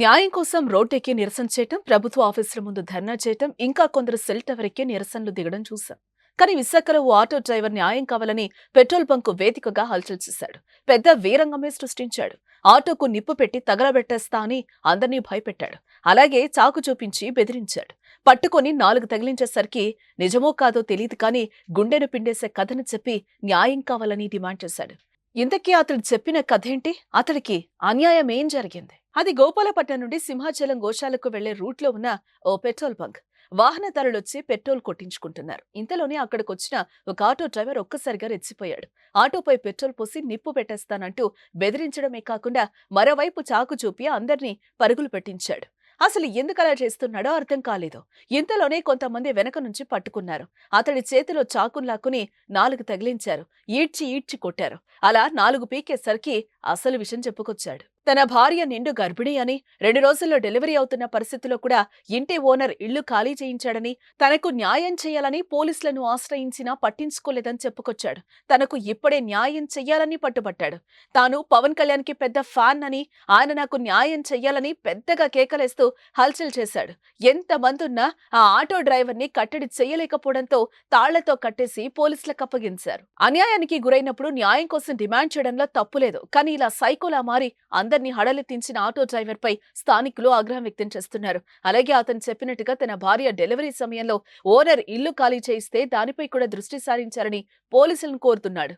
న్యాయం కోసం రోడ్డెక్కి నిరసన చేయటం ప్రభుత్వ ఆఫీసుల ముందు ధర్నా చేయటం ఇంకా కొందరు సెల్ టవర్ ఎక్కి నిరసనలు దిగడం చూశాం. కానీ విశాఖలో ఓ ఆటో డ్రైవర్ న్యాయం కావాలని పెట్రోల్ బంకు వేదికగా హల్చల్ చేశాడు. పెద్ద వీరంగమే సృష్టించాడు. ఆటోకు నిప్పు పెట్టి తగలబెట్టేస్తా అని అందరినీ భయపెట్టాడు. అలాగే చాకు చూపించి బెదిరించాడు. పట్టుకొని నాలుగు తగిలించేసరికి నిజమో కాదో తెలియదు కానీ గుండెను పిండేసే కథను చెప్పి న్యాయం కావాలని డిమాండ్ చేశాడు. ఇంతకీ అతడు చెప్పిన కథేంటి? అతడికి అన్యాయం ఏం జరిగింది? అది గోపాలపట్నం నుండి సింహాచలం గోశాలకు వెళ్ళే రూట్లో ఉన్న ఓ పెట్రోల్ బంక్. వాహనదారులొచ్చి పెట్రోల్ కొట్టించుకుంటున్నారు. ఇంతలోనే అక్కడికొచ్చిన ఒక ఆటో డ్రైవర్ ఒక్కసారిగా రెచ్చిపోయాడు. ఆటోపై పెట్రోల్ పోసి నిప్పు పెట్టేస్తానంటూ బెదిరించడమే కాకుండా మరోవైపు చాకు చూపి అందర్నీ పరుగులు పెట్టించాడు. అసలు ఎందుకలా చేస్తున్నాడో అర్థం కాలేదు. ఇంతలోనే కొంతమంది వెనక నుంచి పట్టుకున్నారు. అతడి చేతిలో చాకుల్లాక్కుని నాలుగు తగిలించారు. ఈడ్చి ఈడ్చి కొట్టారు. అలా నాలుగు పీకేసరికి అసలు విషయం చెప్పుకొచ్చాడు. తన భార్య నిండు గర్భిణి అని రెండు రోజుల్లో డెలివరీ అవుతున్న పరిస్థితిలో కూడా ఇంటి ఓనర్ ఇళ్ళు ఖాళీ చేయించాడని తనకు న్యాయం చేయాలని పోలీసులను ఆశ్రయించినా పట్టించుకోలేదని చెప్పుకొచ్చాడు. తనకు ఇప్పుడే న్యాయం చెయ్యాలని పట్టుబట్టాడు. తాను పవన్ కళ్యాణ్కి పెద్ద ఫ్యాన్ అని ఆయన నాకు న్యాయం చెయ్యాలని పెద్దగా కేకలేస్తూ హల్చల్ చేశాడు. ఎంతమందున్నా ఆ ఆటో డ్రైవర్ని కట్టడి చేయలేకపోవడంతో తాళ్ళతో కట్టేసి పోలీసులకు అప్పగించారు. అన్యాయానికి గురైనప్పుడు న్యాయం కోసం డిమాండ్ చేయడంలో తప్పులేదు కానీ ఇలా సైకోలా మారి అందరినీ హడలెత్తించిన ఆటో డ్రైవర్ పై స్థానికులు ఆగ్రహం వ్యక్తం చేస్తున్నారు అలాగే అతను చెప్పినట్టుగా తన భార్య డెలివరీ సమయంలో ఓనర్ ఇల్లు ఖాళీ చేయిస్తే దానిపై కూడా దృష్టి సారించారని పోలీసులను కోరుతున్నాడు